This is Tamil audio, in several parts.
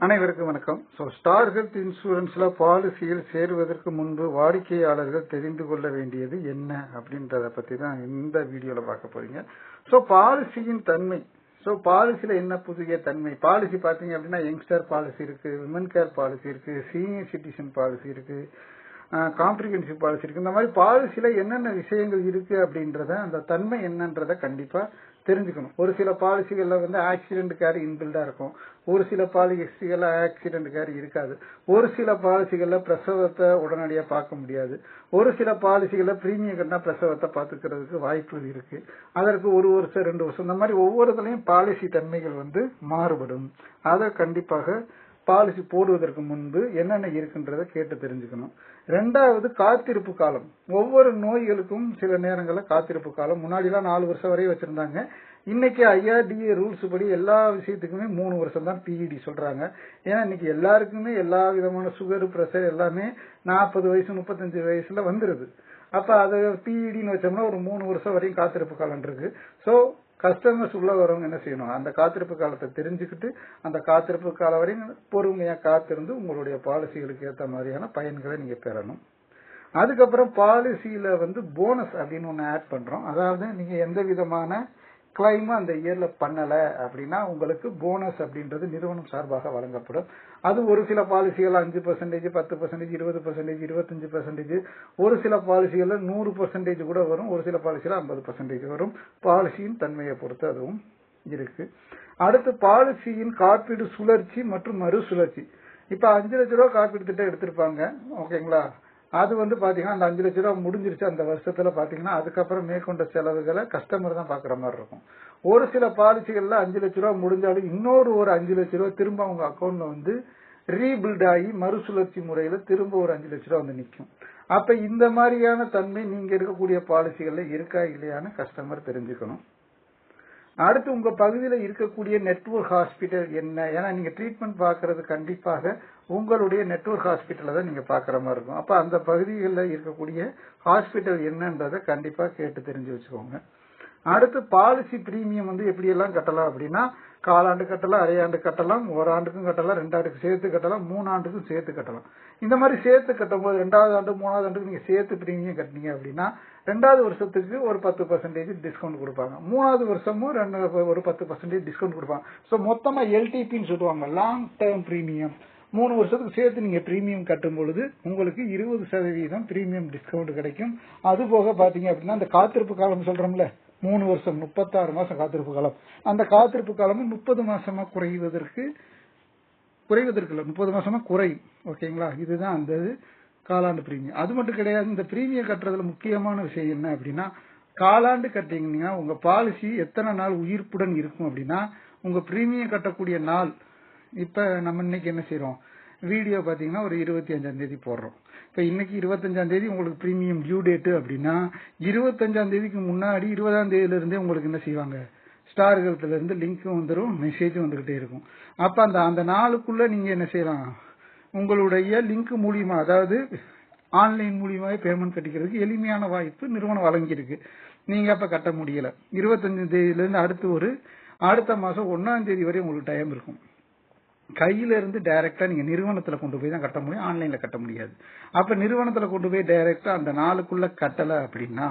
அனைவருக்கும் வணக்கம். ஸோ ஸ்டார் ஹெல்த் இன்சூரன்ஸ்ல பாலிசியில் சேருவதற்கு முன்பு வாடிக்கையாளர்கள் தெரிந்து கொள்ள வேண்டியது என்ன அப்படின்றத பத்தி தான் இந்த வீடியோல பார்க்க போறீங்க. ஸோ பாலிசியின் தன்மை. ஸோ பாலிசியில என்ன புதிய தன்மை? பாலிசி பாத்தீங்க அப்படின்னா யங்ஸ்டர் பாலிசி இருக்கு விமன் கேர் பாலிசி இருக்கு சீனியர் சிட்டிசன் பாலிசி இருக்கு காம்ப்ரிஹென்சிவ் பாலிசி இருக்கு. இந்த மாதிரி பாலிசியில என்னென்ன விஷயங்கள் இருக்கு அப்படின்றத அந்த தன்மை என்னன்றத கண்டிப்பா தெரிஞ்சுக்கணும். ஒரு சில பாலிசிகள்ல வந்து ஆக்சிடென்ட் கேர் இன்பில்டா இருக்கும். ஒரு சில பாலிசிகள்ல ஆக்சிடென்ட் கேர் இருக்காது. ஒரு சில பாலிசிகள்ல பிரசவத்தை உடனடியா பார்க்க முடியாது. ஒரு சில பாலிசிகள்ல பிரீமியம் கட்டினா பிரசவத்தை பாத்துக்கிறதுக்கு வாய்ப்புகள் இருக்கு. அதற்கு ஒரு வருஷம் ரெண்டு வருஷம் இந்த மாதிரி ஒவ்வொருத்திலையும் பாலிசி தன்மைகள் வந்து மாறுபடும். அதை கண்டிப்பாக பாலிசி போடுவதற்கு முன்பு என்னென்ன இருக்குன்றத கேட்டு தெரிஞ்சுக்கணும். ரெண்டாவது காத்திருப்பு காலம். ஒவ்வொரு நோய்களுக்கும் சில நேரங்களில் காத்திருப்பு காலம். முன்னாடிலாம் நாலு வருஷம் வரையும் வச்சிருந்தாங்க. இன்னைக்கு ஐஆர்டிஏ ரூல்ஸ் படி எல்லா விஷயத்துக்குமே மூணு வருஷம் தான் பிஇடி சொல்றாங்க. ஏன்னா இன்னைக்கு எல்லாருக்குமே எல்லா விதமான சுகர் பிரஷர் எல்லாமே நாற்பது வயசு முப்பத்தஞ்சு வயசுல வந்துருது. அப்ப அதை பிஇடின்னு வச்சோம்னா ஒரு மூணு வருஷம் வரையும் காத்திருப்பு காலம் இருக்கு ஸோ கஸ்டமர்ஸ் உள்ள வரவங்க என்ன செய்யணும்? அந்த காத்திருப்பு காலத்தை தெரிஞ்சுக்கிட்டு அந்த காத்திருப்பு காலம் வரையும் பொறுமையா காத்திருந்து உங்களுடைய பாலிசிகளுக்கு ஏற்ற மாதிரியான பயன்களை நீங்க பெறணும். அதுக்கப்புறம் பாலிசியில வந்து போனஸ் அப்படின்னு ஒன்று ஆட் பண்றோம். அதாவது நீங்க எந்த விதமான கிளைம் அந்த இயர்ல பண்ணல அப்படின்னா உங்களுக்கு போனஸ் அப்படின்றது நிறுவனம் சார்பாக வழங்கப்படும். அது ஒரு சில பாலிசிகள் அஞ்சு பர்சன்டேஜ் பத்து பர்சன்டேஜ் இருபது பர்சன்டேஜ் இருபத்தஞ்சு பர்சன்டேஜ் ஒரு சில பாலிசிகள்ல நூறு பர்சன்டேஜ் கூட வரும் ஒரு சில பாலிசியில ஐம்பது பர்சன்டேஜ் வரும். பாலிசியின் தன்மையை பொறுத்து அதுவும் இருக்கு. அடுத்து பாலிசியின் காப்பீடு சுழற்சி மற்றும் மறுசுழற்சி. இப்ப அஞ்சு லட்ச ரூபா காப்பீடு திட்டம் எடுத்திருப்பாங்க. ஓகேங்களா? அது வந்து பாத்தீங்கன்னா அந்த அஞ்சு லட்ச ரூபா முடிஞ்சிருச்சு அந்த வருஷத்துல பாத்தீங்கன்னா அதுக்கப்புறம் மேற்கொண்ட செலவுகளை கஸ்டமர் தான் பாக்குற மாதிரி இருக்கும். ஒரு சில பாலிசிகள்ல அஞ்சு லட்ச ரூபா முடிஞ்சாலும் இன்னொரு ஒரு அஞ்சு லட்ச ரூபா திரும்ப அவங்க அக்கௌண்ட்ல வந்து ரீபில்ட் ஆகி மறுசுழற்சி முறையில திரும்ப ஒரு அஞ்சு லட்ச ரூபா வந்து நிற்கும் அப்ப இந்த மாதிரியான தன்மை நீங்க இருக்கக்கூடிய பாலிசிகள்ல இருக்கா இல்லையான்னு கஸ்டமர் தெரிஞ்சுக்கணும். அடுத்து உங்க பகுதியில் இருக்கக்கூடிய நெட்ஒர்க் ஹாஸ்பிட்டல் என்ன? ஏன்னா நீங்க ட்ரீட்மெண்ட் பாக்குறது கண்டிப்பாக உங்களுடைய நெட்ஒர்க் ஹாஸ்பிட்டலில் தான் நீங்க பாக்குற மாதிரி இருக்கும். அப்ப அந்த பகுதிகளில் இருக்கக்கூடிய ஹாஸ்பிட்டல் என்னன்றதை கண்டிப்பா கேட்டு தெரிஞ்சு வச்சுக்கோங்க. அடுத்து பாலிசி பிரீமியம் வந்து எப்படி எல்லாம் கட்டலாம் அப்படின்னா காலாண்டு கட்டலாம் அரையாண்டு கட்டலாம் ஓராண்டுக்கும் கட்டலாம் ரெண்டாண்டுக்கு சேர்த்து கட்டலாம் மூணாண்டுக்கும் சேர்த்து கட்டலாம். இந்த மாதிரி சேர்த்து கட்டும் போது ரெண்டாவது ஆண்டு மூணாவது ஆண்டுக்கு நீங்க சேர்த்து பிரீமியம் கட்டினீங்க அப்படின்னா ரெண்டாவது வருஷத்துக்கு ஒரு பத்து பர்சன்டேஜ் டிஸ்கவுண்ட் கொடுப்பாங்க. மூணாவது வருஷமும் ரெண்டு ஒரு பத்து பர்சன்டேஜ் டிஸ்கவுண்ட் கொடுப்பாங்க. ஸோ மொத்தமா எல்டிபின்னு சொல்லுவாங்க லாங் டேர்ம் பிரீமியம் மூணு வருஷத்துக்கு சேர்த்து நீங்க பிரீமியம் கட்டும் பொழுது உங்களுக்கு இருபது சதவீதம் பிரீமியம் டிஸ்கவுண்ட் கிடைக்கும். அது போக பாத்தீங்க அப்படின்னா அந்த காத்திருப்பு காலம் சொல்றோம்ல மூணு வருஷம் முப்பத்தாறு மாசம் காத்திருப்பு காலம். அந்த காத்திருப்பு காலமும் முப்பது மாசமா குறைவதற்கு குறைவதற்கு இல்லை முப்பது மாசமா குறையும் ஓகேங்களா இதுதான் அந்த காலாண்டு பிரீமியம். அது மட்டும் கிடையாது இந்த பிரீமியம் கட்டுறதுல முக்கியமான விஷயம் என்ன அப்படின்னா காலாண்டு கட்டிங்கன்னா உங்க பாலிசி எத்தனை நாள் உயிர்ப்புடன் இருக்கும் அப்படின்னா உங்க பிரீமியம் கட்டக்கூடிய நாள் இப்ப நம்ம இன்னைக்கு என்ன செய்யறோம் வீடியோ பாத்தீங்கன்னா ஒரு இருபத்தி அஞ்சாம் தேதி போடுறோம். இப்போ இன்னைக்கு இருபத்தஞ்சாம் தேதி உங்களுக்கு ப்ரீமியம் டியூ டேட்டு அப்படின்னா இருபத்தஞ்சாம் தேதிக்கு முன்னாடி இருபதாம் தேதியிலிருந்தே உங்களுக்கு என்ன செய்வாங்க? ஸ்டார் இருந்து லிங்க்கும் வந்துடும் மெசேஜும் வந்துகிட்டே இருக்கும். அப்ப அந்த அந்த நாளுக்குள்ள நீங்க என்ன செய்யலாம்? உங்களுடைய லிங்க் மூலியமா அதாவது ஆன்லைன் மூலியமாவே பேமெண்ட் கட்டிக்கிறதுக்கு எளிமையான வாய்ப்பு நிறுவனம் வழங்கியிருக்கு. நீங்க அப்ப கட்ட முடியல. இருபத்தஞ்சு தேதியிலிருந்து அடுத்து ஒரு அடுத்த மாசம் ஒன்னாம் தேதி வரை உங்களுக்கு டைம் இருக்கும். கையில இருந்து டைரக்டா நீங்க நிறுவனத்துல கொண்டு போய் தான் கட்ட முடியும் ஆன்லைன்ல கட்ட முடியாது. அப்ப நிறுவனத்துல கொண்டு போய் டைரக்டா அந்த நாளுக்குள்ள கட்டல அப்படின்னா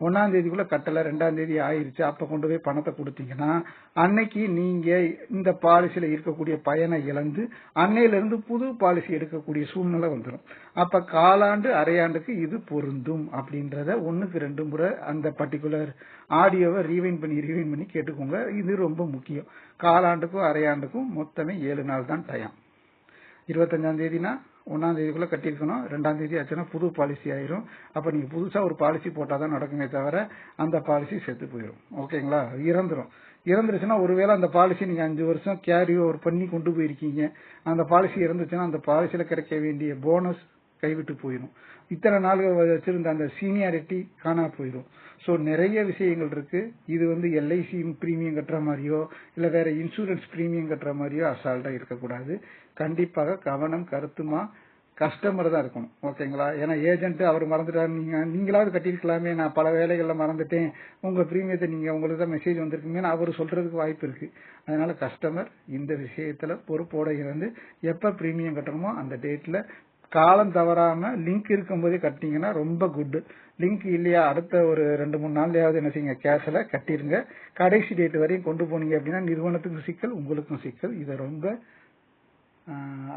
ஒன்னாம் தேதிக்குள்ள கட்டல ரெண்டாம் தேதி ஆயிருச்சு அப்ப கொண்டு போய் பணத்தை கொடுத்தீங்கன்னா அன்னைக்கு நீங்க இந்த பாலிசியில இருக்கக்கூடிய பயனை இழந்து அன்னையில இருந்து புது பாலிசி எடுக்கக்கூடிய சூழ்நிலை வந்துடும் அப்ப காலாண்டு அரையாண்டுக்கு இது பொருந்தும் அப்படின்றத ஒண்ணுக்கு ரெண்டு முறை அந்த பர்டிகுலர் ஆடியோவை ரீவைன் பண்ணி ரீவைன் பண்ணி கேட்டுக்கோங்க. இது ரொம்ப முக்கியம். காலாண்டுக்கும் அரையாண்டுக்கும் மொத்தமே ஏழு நாள் தான் டயம் இருபத்தஞ்சாம் தேதினா ஒன்னாம் தேதிக்குள்ள கட்டியிருக்கணும். ரெண்டாம் தேதி ஆச்சுன்னா புது பாலிசி ஆயிரும். அப்ப நீங்க புதுசா ஒரு பாலிசி போட்டாதான் நடக்குமே தவிர அந்த பாலிசி செத்து போயிடும் ஓகேங்களா இறந்துரும். இறந்துருச்சுன்னா ஒருவேளை அந்த பாலிசி நீங்க அஞ்சு வருஷம் கேரி ஓவர் பண்ணி கொண்டு போயிருக்கீங்க. அந்த பாலிசி இறந்துச்சுன்னா அந்த பாலிசியில கிடைக்க வேண்டிய போனஸ் கைவிட்டு போயிடும் இத்தனை நாள்கள் வச்சிருந்த அந்த சீனியாரிட்டி காணா போயிடும் ஸோ நிறைய விஷயங்கள் இருக்கு. இது வந்து எல்ஐசி ப்ரீமியம் கட்டுற மாதிரியோ இல்லை வேற இன்சூரன்ஸ் ப்ரீமியம் கட்டுற மாதிரியோ அசால்ட்டாக இருக்கக்கூடாது. கண்டிப்பாக கவனம் கருத்துமா கஸ்டமர் தான் இருக்கணும். ஓகேங்களா? ஏன்னா ஏஜென்ட் அவர் மறந்துட்டாரு. நீங்க நீங்களாவது கட்டியிருக்கலாமே. நான் பல வேலைகள்ல மறந்துட்டேன். உங்க பிரீமியத்தை நீங்க உங்களுக்கு தான் மெசேஜ் வந்திருக்குமேனு அவர் சொல்றதுக்கு வாய்ப்பு இருக்கு. அதனால கஸ்டமர் இந்த விஷயத்துல பொறுப்போட இருந்து எப்ப பிரீமியம் கட்டணுமோ அந்த டேட்ல காலம் தவறாம லிங்க் இருக்கும்போதே கட்டிங்கன்னா ரொம்ப குட் லிங்க் இல்லையா? அடுத்த ஒரு ரெண்டு மூணு நாள்லயாவது என்ன செய்யுங்க? கேஷில் கட்டிருங்க கடைசி டேட் வரையும் கொண்டு போனீங்க அப்படின்னா நிறுவனத்துக்கும் சிக்கல் உங்களுக்கும் சிக்கல். இதை ரொம்ப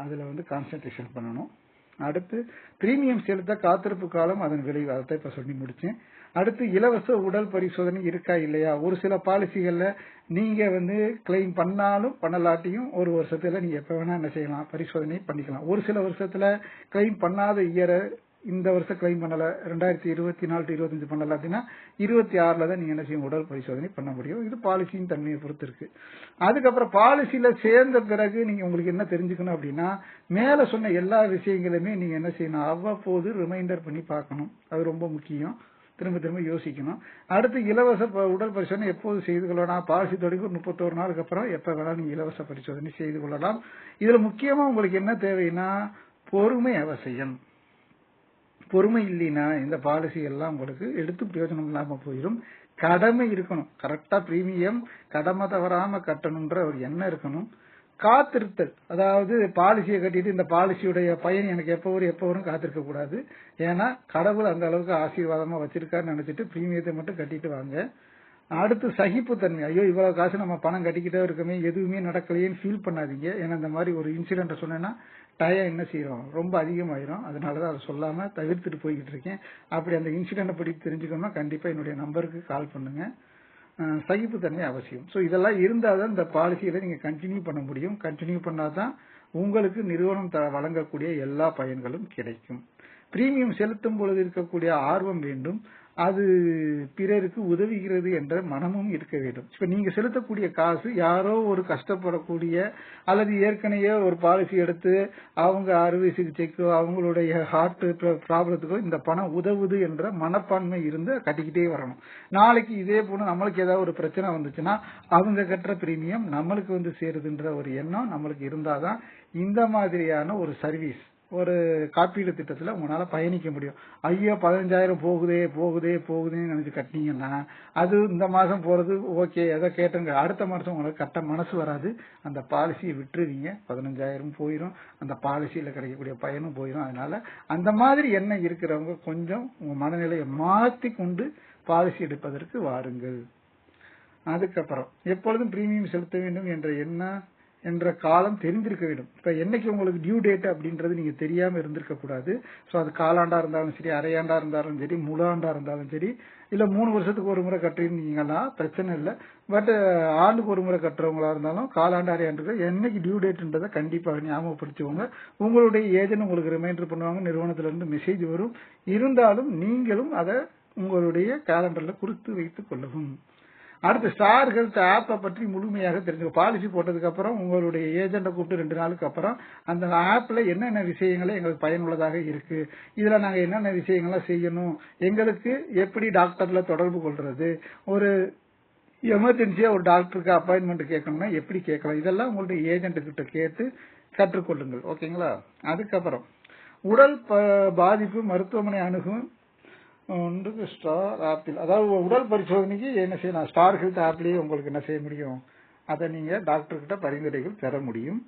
அதில் வந்து கான்சென்ட்ரேஷன் பண்ணணும். அடுத்து பிரீமியம் செலுத்த காத்திருப்பு காலம் அதன் விளைவு அதை இப்ப சொல்லி முடிச்சேன். அடுத்து இலவச உடல் பரிசோதனை இருக்கா இல்லையா? ஒரு சில பாலிசிகளில் நீங்க வந்து கிளைம் பண்ணாலும் பண்ணலாட்டியும் ஒரு வருஷத்துல நீங்க எப்ப வேணா என்ன செய்யலாம் பரிசோதனை பண்ணிக்கலாம். ஒரு சில வருஷத்துல கிளைம் பண்ணாத இயரை இந்த வருஷம் கிளைம் பண்ணல. ரெண்டாயிரத்தி இருபத்தி நாலு டு இருபத்தஞ்சு பண்ணல அப்படின்னா இருபத்தி ஆறுல தான் நீங்க என்ன செய்யும் உடல் பரிசோதனை பண்ண முடியும். இது பாலிசியின் தன்மையை பொறுத்து இருக்கு அதுக்கப்புறம் பாலிசியில சேர்ந்த பிறகு நீங்க உங்களுக்கு என்ன தெரிஞ்சுக்கணும் அப்படின்னா மேல சொன்ன எல்லா விஷயங்களுமே நீங்க என்ன செய்யணும்? அவ்வப்போது ரிமைண்டர் பண்ணி பார்க்கணும். அது ரொம்ப முக்கியம். திரும்ப திரும்ப யோசிக்கணும். அடுத்து இலவச ப- உடல் பரிசோதனை எப்போது செய்து கொள்ளலாம்? பாலிசி தொடங்கி ஒரு முப்பத்தோரு நாளுக்கு அப்புறம் எப்ப வேணாலும் நீங்க இலவச பரிசோதனை செய்து கொள்ளலாம். இதுல முக்கியமா உங்களுக்கு என்ன தேவைன்னா பொறுமை அவசியம். பொறுமை இல்லைன்னா இந்த பாலிசி எல்லாம் உங்களுக்கு எடுத்து பிரயோஜனம் இல்லாம போயிடும் கடமை இருக்கணும். கரெக்டா பிரீமியம் கடமை தவறாம கட்டணும்ன்ற ஒரு எண்ணம் இருக்கணும். காத்திருத்தல். அதாவது பாலிசியை கட்டிட்டு இந்த பாலிசியுடைய பயன் எனக்கு எப்போ வரும் எப்போ வரும் காத்திருக்க கூடாது. ஏன்னா கடவுள் அந்த அளவுக்கு ஆசீர்வாதமா வச்சிருக்காருன்னு நினைச்சிட்டு பிரீமியத்தை மட்டும் கட்டிட்டு வாங்க. அடுத்து சகிப்புத்தன்மை. ஐயோ இவ்வளவு காசு நம்ம பணம் கட்டிக்கிட்டே இருக்கமே எதுவுமே நடக்கலையேன்னு ஃபீல் பண்ணாதீங்க. ஏன்னா இந்த மாதிரி ஒரு இன்சிடென்ட் சொன்னேன்னா டயம் என்ன செய்யறோம்? ரொம்ப அதிகமாயிரும். அதனாலதான் அதை சொல்லாம தவிர்த்துட்டு போய்கிட்டு இருக்கேன். அப்படி அந்த இன்சிடென்ட் பற்றி தெரிஞ்சுக்கணும்னா கண்டிப்பா என்னுடைய நம்பருக்கு கால் பண்ணுங்க. சகிப்பு சகிப்புத்தன்மை அவசியம். ஸோ இதெல்லாம் இருந்தால் தான் இந்த பாலிசியில நீங்க கண்டினியூ பண்ண முடியும். கண்டினியூ பண்ணாதான் உங்களுக்கு நிறுவனம் த- வழங்கக்கூடிய எல்லா பயன்களும் கிடைக்கும். பிரீமியம் செலுத்தும் பொழுது இருக்கக்கூடிய ஆர்வம் வேண்டும். அது பிறருக்கு உதவுகிறது என்ற மனமும் இருக்க வேண்டும். இப்ப நீங்க செலுத்தக்கூடிய காசு யாரோ ஒரு கஷ்டப்படக்கூடிய அல்லது ஏற்கனவே ஒரு பாலிசி எடுத்து அவங்க அறுவை சிகிச்சைக்கோ அவங்களுடைய ஹார்ட் ப்ராப்ளத்துக்கோ இந்த பணம் உதவுது என்ற மனப்பான்மை இருந்து கட்டிக்கிட்டே வரணும். நாளைக்கு இதே போல நம்மளுக்கு ஏதாவது ஒரு பிரச்சனை வந்துச்சுன்னா அவங்க கட்டுற பிரீமியம் நம்மளுக்கு வந்து சேருதுன்ற ஒரு எண்ணம் நம்மளுக்கு இருந்தாதான் இந்த மாதிரியான ஒரு சர்வீஸ் ஒரு காப்பீடு திட்டத்துல உங்களால பயணிக்க முடியும். ஐயோ பதினஞ்சாயிரம் போகுதே போகுதே போகுதேன்னு நினைச்சு கட்டினீங்கன்னா அது இந்த மாசம் போறது ஓகே எதை கேட்டுங்க. அடுத்த மாசம் உங்களுக்கு கட்ட மனசு வராது. அந்த பாலிசியை விட்டுருவீங்க. பதினஞ்சாயிரம் போயிடும் அந்த பாலிசியில கிடைக்கக்கூடிய பயனும் போயிடும் அதனால அந்த மாதிரி எண்ணம் இருக்கிறவங்க கொஞ்சம் உங்க மனநிலையை மாத்தி கொண்டு பாலிசி எடுப்பதற்கு வாருங்கள். அதுக்கப்புறம் எப்பொழுதும் பிரீமியம் செலுத்த வேண்டும் என்ற எண்ணம் என்ற காலம் தெரிந்திருக்க வேண்டும். இப்ப என்னைக்கு உங்களுக்கு டியூ டேட் அப்படின்றது நீங்க தெரியாம இருந்திருக்க கூடாது. சோ அது காலாண்டா இருந்தாலும் சரி அரையாண்டா இருந்தாலும் சரி முழு ஆண்டா இருந்தாலும் சரி இல்ல மூணு வருஷத்துக்கு ஒரு முறை கட்டுறீங்கன்னா பிரச்சனை இல்லை. பட் ஆண்டுக்கு ஒரு முறை கட்டுறவங்களா இருந்தாலும் காலாண்டு அரையாண்டு என்னைக்கு டியூ டேட்ன்றதை கண்டிப்பாக ஞாபகப்படுத்திக்கோங்க. உங்களுடைய ஏஜென்ட் உங்களுக்கு ரிமைண்டர் பண்ணுவாங்க நிறுவனத்துல இருந்து மெசேஜ் வரும். இருந்தாலும் நீங்களும் அதை உங்களுடைய கேலண்டர்ல குறித்து வைத்துக் கொள்ளவும். அடுத்து ஸ்டார் ஹெல்த் ஆப்பை பற்றி முழுமையாக தெரிஞ்சுக்க பாலிசி போட்டதுக்கு அப்புறம் உங்களுடைய ஏஜென்ட்டை கூப்பிட்டு ரெண்டு நாளுக்கு அப்புறம் அந்த ஆப்பில் என்னென்ன விஷயங்கள் எங்களுக்கு பயனுள்ளதாக இருக்கு. இதில் நாங்கள் என்னென்ன விஷயங்கள்லாம் செய்யணும்? எங்களுக்கு எப்படி டாக்டர்ல தொடர்பு கொள்றது? ஒரு எமர்ஜென்சியாக ஒரு டாக்டருக்கு அப்பாயின்மெண்ட் கேட்கணும்னா எப்படி கேட்கலாம்? இதெல்லாம் உங்களுடைய ஏஜென்ட் கிட்ட கேட்டு கற்றுக்கொள்ளுங்கள். ஓகேங்களா அதுக்கப்புறம் உடல் ப- பாதிப்பு மருத்துவமனை அணுகும் ஒன்றுக்கு ஸ்டார் ஆப்பிள் அதாவது உடல் பரிசோதனைக்கு என்ன செய்யலாம் ஸ்டார் ஹெல்த் ஆப்லயே உங்களுக்கு என்ன செய்ய முடியும்? அதை நீங்கள் டாக்டர்கிட்ட பரிந்துரைகள் பெற முடியும்.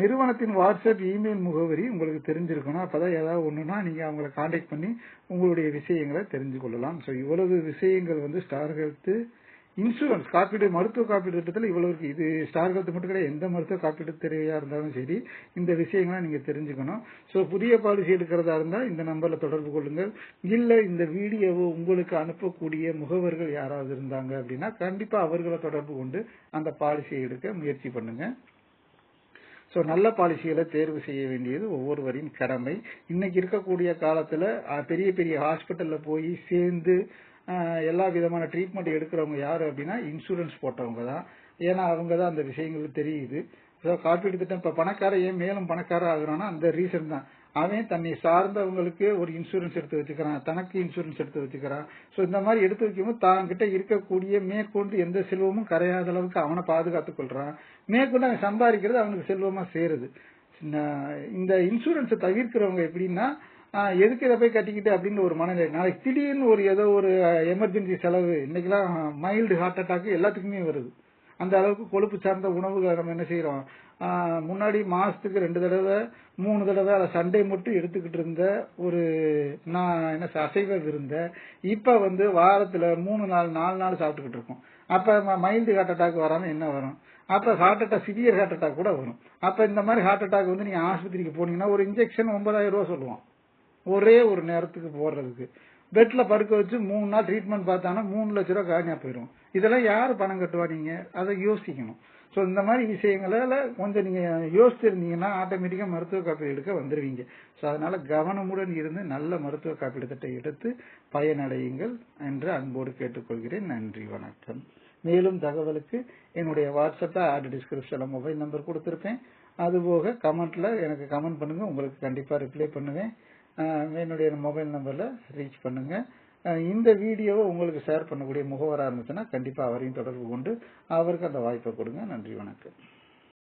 நிறுவனத்தின் வாட்ஸ்அப் இமெயில் முகவரி உங்களுக்கு தெரிஞ்சிருக்கணும். அப்போதான் ஏதாவது ஒன்றுனா நீங்கள் அவங்கள காண்டாக்ட் பண்ணி உங்களுடைய விஷயங்களை தெரிஞ்சு கொள்ளலாம் ஸோ இவ்வளவு விஷயங்கள் வந்து ஸ்டார் ஹெல்த்து இன்சூரன்ஸ் காப்பீடு மருத்துவ காப்பீடு திட்டத்தில் இவ்வளவுக்கு இது ஸ்டார் ஹெல்த் மட்டும் கிடையாது எந்த மருத்துவ காப்பீடு தேவையா இருந்தாலும் சரி இந்த விஷயங்களை நீங்க தெரிஞ்சுக்கணும். ஸோ புதிய பாலிசி எடுக்கிறதா இருந்தால் இந்த நம்பர்ல தொடர்பு கொள்ளுங்கள். இல்லை இந்த வீடியோவை உங்களுக்கு அனுப்பக்கூடிய முகவர்கள் யாராவது இருந்தாங்க அப்படின்னா கண்டிப்பா அவர்களை தொடர்பு கொண்டு அந்த பாலிசியை எடுக்க முயற்சி பண்ணுங்க. ஸோ நல்ல பாலிசிகளை தேர்வு செய்ய வேண்டியது ஒவ்வொருவரின் கடமை. இன்னைக்கு இருக்கக்கூடிய காலத்தில் பெரிய பெரிய ஹாஸ்பிட்டலில் போய் சேர்ந்து எல்லா விதமான ட்ரீட்மெண்ட் எடுக்கிறவங்க யார் அப்படின்னா இன்சூரன்ஸ் போட்டவங்க தான் ஏன்னா அவங்க தான் அந்த விஷயங்கள் தெரியுது. ஸோ காப்பீடு திட்டம் இப்போ பணக்காரன் ஏன் மேலும் பணக்காரன் ஆகுறான்னா அந்த ரீசன் தான். அவன் தன்னை சார்ந்தவங்களுக்கு ஒரு இன்சூரன்ஸ் எடுத்து வச்சுக்கிறான். தனக்கு இன்சூரன்ஸ் எடுத்து வச்சுக்கிறான். ஸோ இந்த மாதிரி எடுத்து வைக்கும்போது தாங்கிட்ட இருக்கக்கூடிய மேற்கொண்டு எந்த செல்வமும் கரையாத அளவுக்கு அவனை பாதுகாத்துக் கொள்றான். மேற்கொண்டு அவன் சம்பாதிக்கிறது அவனுக்கு செல்வமா சேருது. இந்த இன்சூரன்ஸை தவிர்க்கிறவங்க எப்படின்னா எதுக்கு இதை போய் கட்டிக்கிட்டு அப்படின்னு ஒரு மனநிலை. நாளைக்கு திடீர்னு ஒரு ஏதோ ஒரு எமர்ஜென்சி செலவு இன்னைக்கெல்லாம் மைல்டு ஹார்ட் அட்டாக் எல்லாத்துக்குமே வருது. அந்த அளவுக்கு கொழுப்பு சார்ந்த உணவுகளை நம்ம என்ன செய்யறோம் முன்னாடி மாசத்துக்கு ரெண்டு தடவை மூணு தடவை அதை சண்டே மட்டும் எடுத்துக்கிட்டு இருந்த ஒரு நான் என்ன அசைவ விருந்த இப்ப வந்து வாரத்துல மூணு நாள் நாலு நாள் சாப்பிட்டுக்கிட்டு இருக்கோம். அப்ப மைல்டு ஹார்ட் அட்டாக் வராம என்ன வரும்? அப்ப heart attack severe heart attack கூட வரும். அப்ப இந்த மாதிரி ஹார்ட் அட்டாக் வந்து நீங்க ஆஸ்பத்திரிக்கு போனீங்கன்னா ஒரு இன்ஜெக்ஷன் ஒன்பதாயிரம் ரூபாய் சொல்லுவான். ஒரே ஒரு நேரத்துக்கு போடுறதுக்கு. பெட்ல படுக்க வச்சு மூணு நாள் ட்ரீட்மெண்ட் பார்த்தாங்கன்னா மூணு லட்ச ரூபா காணியா போயிடும் இதெல்லாம் யார் பணம் கட்டுவா நீங்க அதை யோசிக்கணும். ஸோ இந்த மாதிரி விஷயங்களால கொஞ்சம் நீங்க யோசிச்சிருந்தீங்கன்னா ஆட்டோமேட்டிக்கா மருத்துவ காப்பீடு எடுக்க வந்துருவீங்க. ஸோ அதனால கவனமுடன் இருந்து நல்ல மருத்துவ காப்பீடு திட்டத்தை எடுத்து பயனடையுங்கள் என்று அன்போடு கேட்டுக்கொள்கிறேன். நன்றி வணக்கம். மேலும் தகவலுக்கு என்னுடைய வாட்ஸ்அப்ல ஆட் டிஸ்கிரிப்ஷன்ல மொபைல் நம்பர் கொடுத்துருப்பேன். அதுபோக கமெண்ட்ல எனக்கு கமெண்ட் பண்ணுங்க. உங்களுக்கு கண்டிப்பா ரிப்ளை பண்ணுவேன். என்னுடைய மொபைல் நம்பரில் ரீச் பண்ணுங்கள் இந்த வீடியோவை உங்களுக்கு ஷேர் பண்ணக்கூடிய முகவராக இருந்துச்சுன்னா கண்டிப்பாக அவரையும் தொடர்பு கொண்டு அவருக்கு அந்த வாய்ப்பை கொடுங்க. நன்றி வணக்கம்.